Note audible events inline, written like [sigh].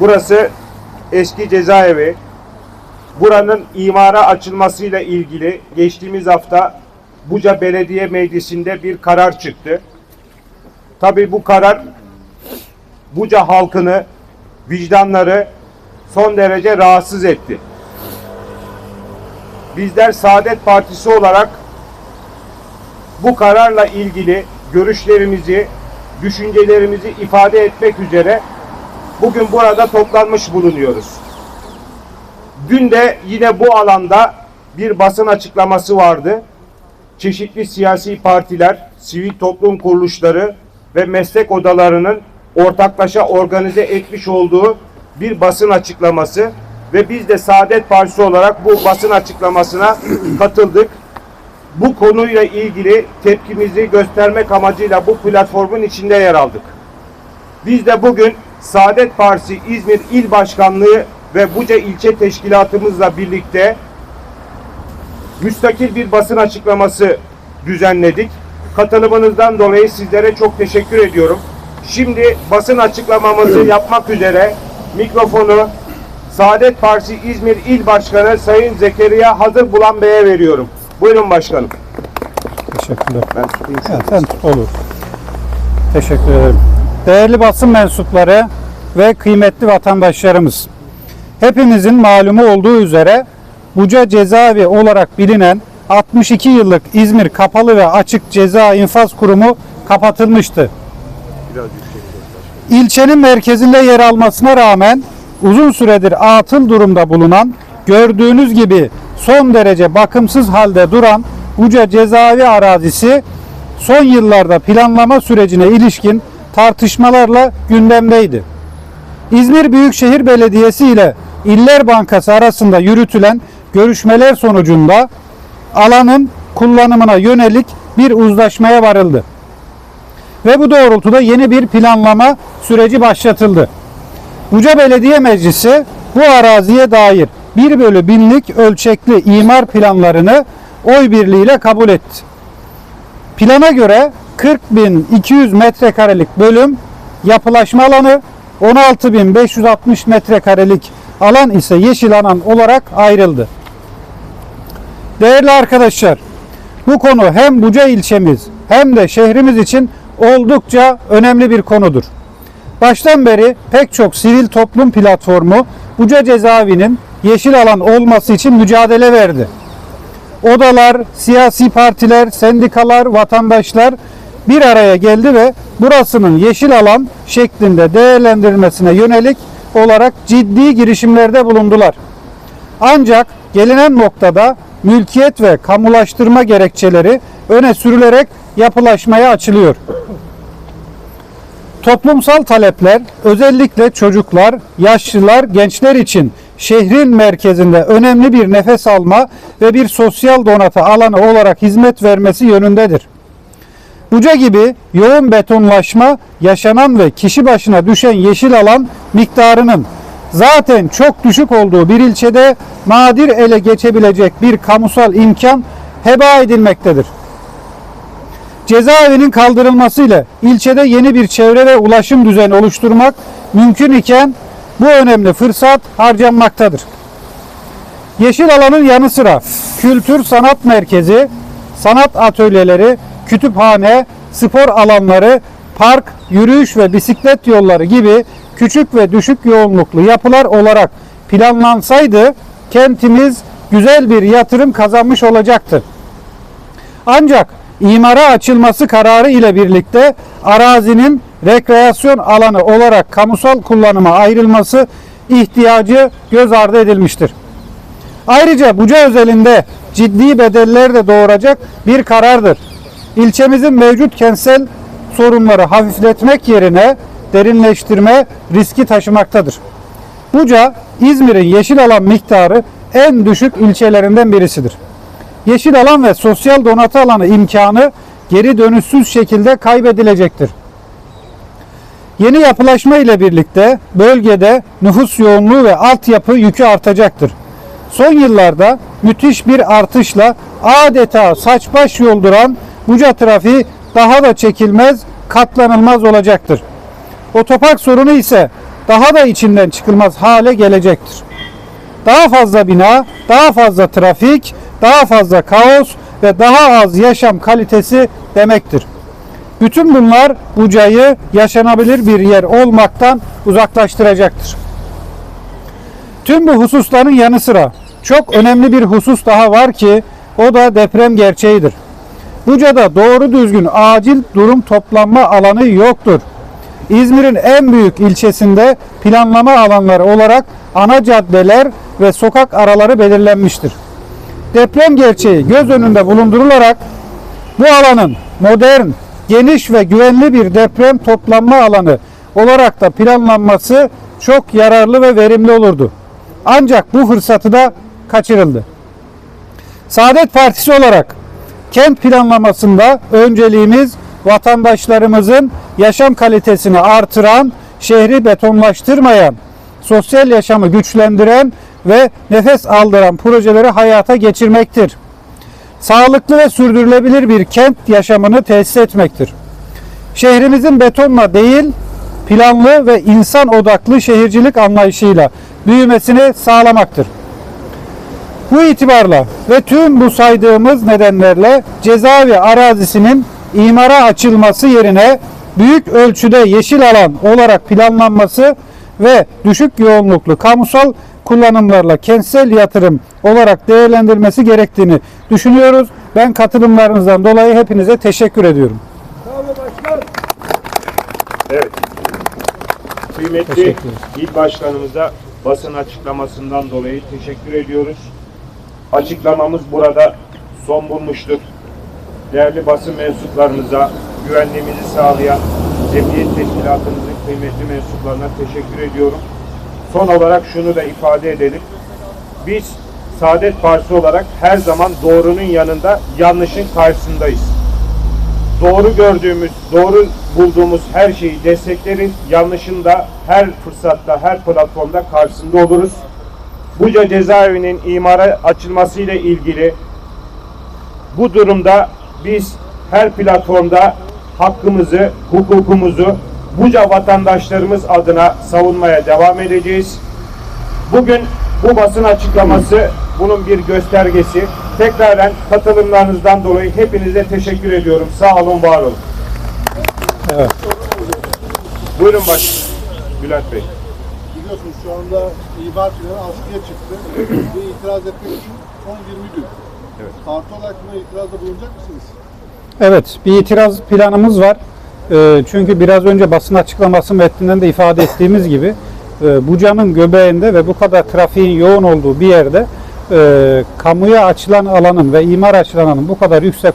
Burası eski cezaevi. Buranın imara açılmasıyla ilgili geçtiğimiz hafta Buca Belediye Meclisi'nde bir karar çıktı. Tabii bu karar Buca halkını, vicdanları son derece rahatsız etti. Bizler Saadet Partisi olarak bu kararla ilgili görüşlerimizi, düşüncelerimizi ifade etmek üzere bugün burada toplanmış bulunuyoruz. Dün de yine bu alanda bir basın açıklaması vardı. Çeşitli siyasi partiler, sivil toplum kuruluşları ve meslek odalarının ortaklaşa organize etmiş olduğu bir basın açıklaması ve biz de Saadet Partisi olarak bu basın açıklamasına katıldık. Bu konuyla ilgili tepkimizi göstermek amacıyla bu platformun içinde yer aldık. Biz de bugün Saadet Partisi İzmir İl Başkanlığı ve Buca İlçe Teşkilatımızla birlikte müstakil bir basın açıklaması düzenledik. Katılımınızdan dolayı sizlere çok teşekkür ediyorum. Şimdi basın açıklamamızı [clears throat] yapmak üzere mikrofonu Saadet Partisi İzmir İl Başkanı Sayın Zekeriya Hazır Bulan Bey'e veriyorum. Buyurun başkanım. Teşekkürler. Ben tutayım. Evet, olur. Teşekkür ederim. Değerli basın mensupları ve kıymetli vatandaşlarımız. Hepimizin malumu olduğu üzere Buca Cezaevi olarak bilinen 62 yıllık İzmir Kapalı ve Açık Ceza İnfaz Kurumu kapatılmıştı. İlçenin merkezinde yer almasına rağmen uzun süredir atıl durumda bulunan, gördüğünüz gibi son derece bakımsız halde duran Buca cezaevi arazisi son yıllarda planlama sürecine ilişkin tartışmalarla gündemdeydi. İzmir Büyükşehir Belediyesi ile İller Bankası arasında yürütülen görüşmeler sonucunda alanın kullanımına yönelik bir uzlaşmaya varıldı ve bu doğrultuda yeni bir planlama süreci başlatıldı. Buca Belediye Meclisi bu araziye dair 1 bölü binlik ölçekli imar planlarını oy birliğiyle kabul etti. Plana göre 40.200 metrekarelik bölüm yapılaşma alanı, 16.560 metrekarelik alan ise yeşil alan olarak ayrıldı. Değerli arkadaşlar, bu konu hem Buca ilçemiz hem de şehrimiz için oldukça önemli bir konudur. Baştan beri pek çok sivil toplum platformu Buca cezaevinin yeşil alan olması için mücadele verdi. Odalar, siyasi partiler, sendikalar, vatandaşlar bir araya geldi ve burasının yeşil alan şeklinde değerlendirilmesine yönelik olarak ciddi girişimlerde bulundular. Ancak gelinen noktada mülkiyet ve kamulaştırma gerekçeleri öne sürülerek yapılaşmaya açılıyor. Toplumsal talepler özellikle çocuklar, yaşlılar, gençler için şehrin merkezinde önemli bir nefes alma ve bir sosyal donatı alanı olarak hizmet vermesi yönündedir. Buca gibi yoğun betonlaşma yaşanan ve kişi başına düşen yeşil alan miktarının zaten çok düşük olduğu bir ilçede nadir ele geçebilecek bir kamusal imkan heba edilmektedir. Cezaevinin kaldırılmasıyla ilçede yeni bir çevre ve ulaşım düzeni oluşturmak mümkün iken bu önemli fırsat harcanmaktadır. Yeşil alanın yanı sıra kültür sanat merkezi, sanat atölyeleri, kütüphane, spor alanları, park, yürüyüş ve bisiklet yolları gibi küçük ve düşük yoğunluklu yapılar olarak planlansaydı kentimiz güzel bir yatırım kazanmış olacaktı. Ancak imara açılması kararı ile birlikte arazinin rekreasyon alanı olarak kamusal kullanıma ayrılması ihtiyacı göz ardı edilmiştir. Ayrıca Buca özelinde ciddi bedeller de doğuracak bir karardır. İlçemizin mevcut kentsel sorunları hafifletmek yerine derinleştirme riski taşımaktadır. Buca, İzmir'in yeşil alan miktarı en düşük ilçelerinden birisidir. Yeşil alan ve sosyal donatı alanı imkanı geri dönüşsüz şekilde kaybedilecektir. Yeni yapılaşma ile birlikte bölgede nüfus yoğunluğu ve altyapı yükü artacaktır. Son yıllarda müthiş bir artışla adeta saç baş yolduran Buca trafiği daha da çekilmez, katlanılmaz olacaktır. Otopark sorunu ise daha da içinden çıkılmaz hale gelecektir. Daha fazla bina, daha fazla trafik, daha fazla kaos ve daha az yaşam kalitesi demektir. Bütün bunlar Buca'yı yaşanabilir bir yer olmaktan uzaklaştıracaktır. Tüm bu hususların yanı sıra çok önemli bir husus daha var ki o da deprem gerçeğidir. Buca'da doğru düzgün acil durum toplanma alanı yoktur. İzmir'in en büyük ilçesinde planlama alanları olarak ana caddeler ve sokak araları belirlenmiştir. Deprem gerçeği göz önünde bulundurularak bu alanın modern, geniş ve güvenli bir deprem toplanma alanı olarak da planlanması çok yararlı ve verimli olurdu. Ancak bu fırsatı da kaçırıldı. Saadet Partisi olarak kent planlamasında önceliğimiz vatandaşlarımızın yaşam kalitesini artıran, şehri betonlaştırmayan, sosyal yaşamı güçlendiren ve nefes aldıran projeleri hayata geçirmektir. Sağlıklı ve sürdürülebilir bir kent yaşamını tesis etmektir. Şehrimizin betonla değil, planlı ve insan odaklı şehircilik anlayışıyla büyümesini sağlamaktır. Bu itibarla ve tüm bu saydığımız nedenlerle cezaevi arazisinin imara açılması yerine büyük ölçüde yeşil alan olarak planlanması ve düşük yoğunluklu kamusal kullanımlarla kentsel yatırım olarak değerlendirilmesi gerektiğini düşünüyoruz. Ben katılımlarınızdan dolayı hepinize teşekkür ediyorum. Evet. Kıymetli il başkanımıza basın açıklamasından dolayı teşekkür ediyoruz. Açıklamamız burada son bulmuştur. Değerli basın mensuplarımıza, güvenliğimizi sağlayan Emniyet Teşkilatımızın kıymetli mensuplarına teşekkür ediyorum. Son olarak şunu da ifade edelim. Biz Saadet Partisi olarak her zaman doğrunun yanında yanlışın karşısındayız doğru gördüğümüz, doğru bulduğumuz her şeyi destekleriz. Yanlışın da her fırsatta, her platformda karşısında oluruz. Buca cezaevinin imara açılması ile ilgili bu durumda biz her platformda hakkımızı, hukukumuzu Buca vatandaşlarımız adına savunmaya devam edeceğiz. Bugün bu basın açıklaması bunun bir göstergesi. Tekraren katılımlarınızdan dolayı hepinize teşekkür ediyorum. Sağ olun, var olun. Evet. Buyurun baş. Bülent Bey. Biliyorsunuz şu anda ihbar planı askıya çıktı. Ve itiraz etmek için son 20 gün. Evet. Parti olarak buna itirazda bulunacak mısınız? Evet, bir itiraz planımız var. Ee, Çünkü biraz önce basın açıklaması metninden de ifade ettiğimiz gibi e, Buca'nın göbeğinde ve bu kadar trafiğin yoğun olduğu bir yerde e, kamuya açılan alanın ve imar açılan alanın bu kadar yüksek